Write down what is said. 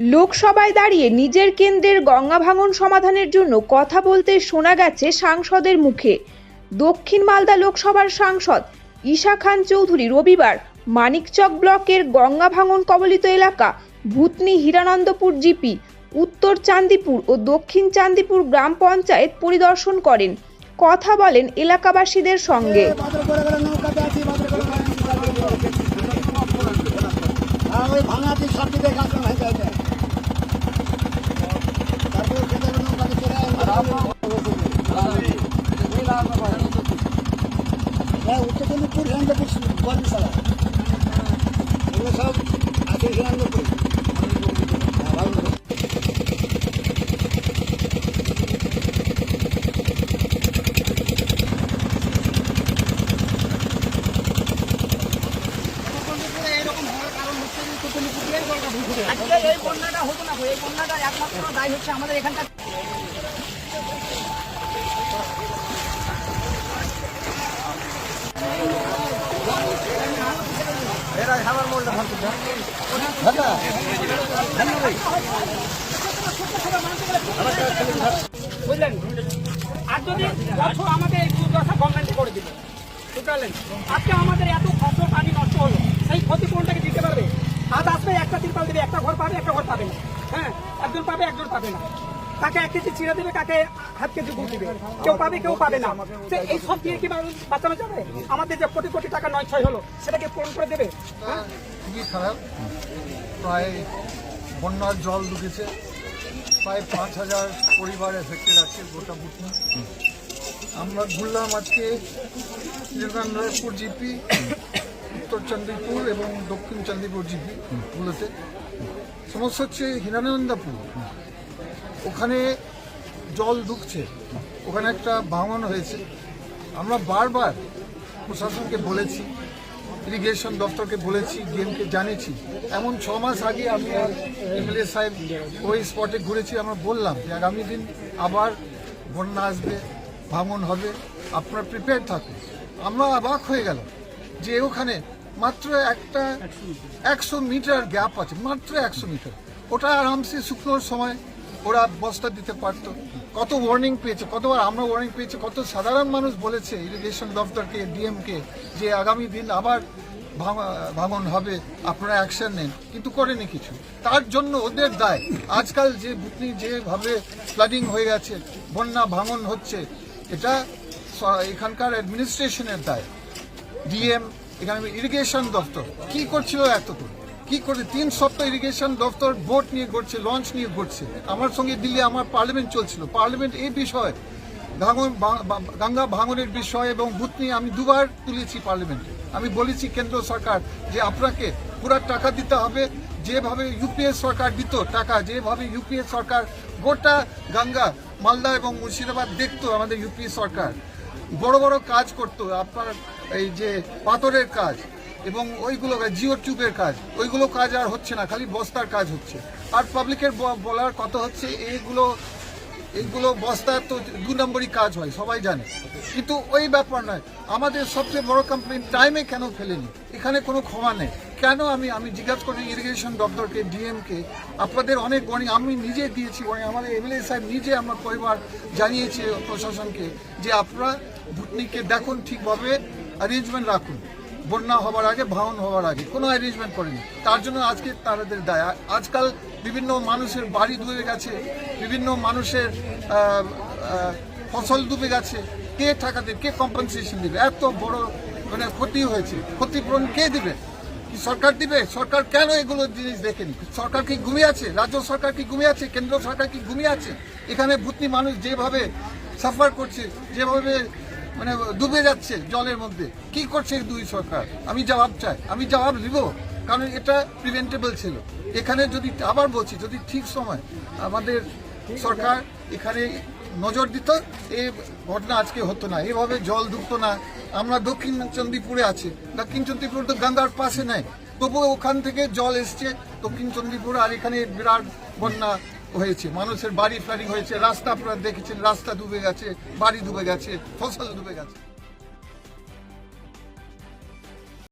লোকসভায় দাঁড়িয়ে নিজের কেন্দ্রের গঙ্গা ভাঙন সমাধানের জন্য কথা বলতে শোনা গেছে সাংসদের মুখে। দক্ষিণ মালদা লোকসভার সাংসদ ঈশা খান চৌধুরী রবিবার মানিকচক ব্লকের গঙ্গা ভাঙন কবলিত এলাকা ভূতনি হীরানন্দপুর জিপি, উত্তর চান্দিপুর ও দক্ষিণ চান্দিপুর গ্রাম পঞ্চায়েত পরিদর্শন করেন। কথা বলেন এলাকাবাসীদের সঙ্গে। হ্যাঁ উত্তর চন্দ্রপুর হিরানন্দপুর বর্মশালা এগুলো সব আছে করে। আজকে এই বন্যাটা হতো না এই বন্যাটা একমাত্র দায়ী হচ্ছে আমাদের এখানকার বুঝলেন আর যদি বছর আমাদের এই দুর্দশা গভর্নমেন্ট করে দিল বুঝতে পারলেন? আজকে আমাদের এত ফসল পানি নষ্ট হলো সেই ক্ষতিপূরণটাকে দিতে পারবে? আজ আসবে একটা তিরপাল দেবে একটা ঘর পাবে একটা ঘর পাবে না। হ্যাঁ একজন পাবে একজন পাবে না। কাকে এক কেজি চিড়া দেবে কাকে হাত কেজি গুড় দিবে। কেউ পাবে কেউ পাবে না। এই সব দিয়ে কি বাঁচানো- বাঁচানো যাবে? আমাদের যে কোটি কোটি টাকা নয় ছয় হলো, সেটাকে পূরণ করে দেবে? হ্যাঁ? খুবই খারাপ। প্রায় বন্যার জল ঢুকেছে। প্রায় পাঁচ হাজার পরিবার এফেক্টেড আছে গোটা বুটনি। আমরা ঘুরলাম আজকে জগন্নাথপুর জিপি, উত্তর চন্দ্রপুর এবং দক্ষিণ চন্দ্রপুর জিপি গুলোতে। সমস্যা হচ্ছে হিরানন্দাপুর। ওখানে জল ঢুকছে। ওখানে একটা ভাঙন হয়েছে। আমরা বারবার প্রশাসনকে বলেছি, ইরিগেশন দপ্তরকে বলেছি, ডিএমকে জানিয়েছি। এমন ছ মাস আগে আমি এমএলএ সাহেব ওই স্পটে ঘুরেছি, আমরা বললাম যে আগামী দিন আবার বন্যা আসবে ভাঙন হবে, আপনারা প্রিপেয়ার থাকুন। আমরা অবাক হয়ে গেল যে ওখানে মাত্র একটা একশো মিটার গ্যাপ আছে, মাত্র একশো মিটার। ওটা আরামসে শুকনোর সময় ওরা বস্তা দিতে পারতো। কত ওয়ার্নিং পেয়েছে, কতবার আমরা ওয়ার্নিং পেয়েছি, কত সাধারণ মানুষ বলেছে ইরিগেশন দপ্তরকে ডিএমকে যে আগামী দিন আবার ভাঙ- ভাঙন হবে, আপনারা অ্যাকশন নেন। কিন্তু করেনি কিছু। তার জন্য ওদের দায়। আজকাল যে বুটনি যেভাবে ফ্লাডিং হয়ে গেছে, বন্যা ভাঙন হচ্ছে, এটা এখানকার অ্যাডমিনিস্ট্রেশনের দায়। ডিএম এখানে ইরিগেশন দপ্তর, কি করছিল এতক্ষণ? কি করে তিন সপ্তাহ ইরিগেশন দপ্তর বোট নিয়ে ঘুরছে লঞ্চ নিয়ে ঘুরছে আমার সঙ্গে দিল্লি, আমার পার্লামেন্ট চলছিল। পার্লামেন্ট এই বিষয়ে, ভাঙন গঙ্গা ভাঙনের বিষয় এবং বুথ নিয়ে আমি দুবার তুলেছি পার্লামেন্টে আমি বলেছি কেন্দ্র সরকার যে আপনাকে পুরো টাকা দিতে হবে, যেভাবে ইউপিএ সরকার দিত টাকা, যেভাবে ইউপিএ সরকার গোটা গঙ্গা, মালদা এবং মুর্শিদাবাদ দেখতো আমাদের ইউপি সরকার। বড় বড় কাজ করতো, আপনার এই যে পাথরের কাজ। এবং ওইগুলো জিও টিউবের কাজ, ওইগুলো কাজ আর হচ্ছে না, খালি বস্তার কাজ হচ্ছে। আর পাবলিকের বলার কথা হচ্ছে, এইগুলো এইগুলো বস্তার তো দু নম্বরই কাজ হয়, সবাই জানে। কিন্তু ওই ব্যাপার নয়, আমাদের সবচেয়ে বড় কমপ্লেন টাইমে কেন ফেলেনি? এখানে কোনো ক্ষমা নেই। কেন আমি আমি জিজ্ঞাসা করি ইরিগেশন দপ্তরকে ডিএমকে আপনাদের অনেক ওয়ার্নিং আমি নিজে দিয়েছি ওয়ার্নিং আমাদের এমএলএ সাহেব নিজে আমার পরিবার জানিয়েছে প্রশাসনকে যে আপনারা ভুটনিকে দেখুন ঠিকভাবে অ্যারেঞ্জমেন্ট রাখুন। বন্যা হওয়ার আগে, ভাঙন হওয়ার আগে, কোনো অ্যারেঞ্জমেন্ট করেনি। তার জন্য আজকে তাদের দায়। আজকাল বিভিন্ন মানুষের বাড়ি ডুবে গেছে, বিভিন্ন মানুষের ফসল ডুবে গেছে। কে টাকা দেবে, কে কম্পেনসেশন দিবে? এত বড় মানে ক্ষতি হয়েছে। ক্ষতিপূরণ কে দিবে? কি সরকার দিবে? সরকার কেন এগুলো জিনিস দেখেনি? সরকার কি ঘুমিয়ে আছে? রাজ্য সরকার কি ঘুমিয়ে আছে? কেন্দ্র সরকার কি ঘুমিয়ে আছে? এখানে ভূতনি মানুষ যেভাবে সাফার করছে, যেভাবে মানে ডুবে যাচ্ছে জলের মধ্যে। কি করছে এই দুই সরকার? আমি জবাব চাই। আমি জবাব দিব। কারণ এটা প্রিভেন্টেবল ছিল। এখানে যদি আবার বলছি, যদি ঠিক সময় আমাদের সরকার এখানে নজর দিত এই ঘটনা আজকে হতো না। এভাবে জল ঢুকতো না। আমরা দক্ষিণ চন্দ্রপুরে আছি। দক্ষিণ চন্দ্রপুর তো গঙ্গার পাশে নাই। তবুও ওখান থেকে জল এসছে দক্ষিণ চন্দ্রপুর আর এখানে বিরাট বন্যা। হয়েছে। মানুষের বাড়ি ফাড়ি হয়েছে, রাস্তা আপনারা দেখেছেন, রাস্তা ডুবে গেছে, বাড়ি ডুবে গেছে, ফসল ডুবে গেছে।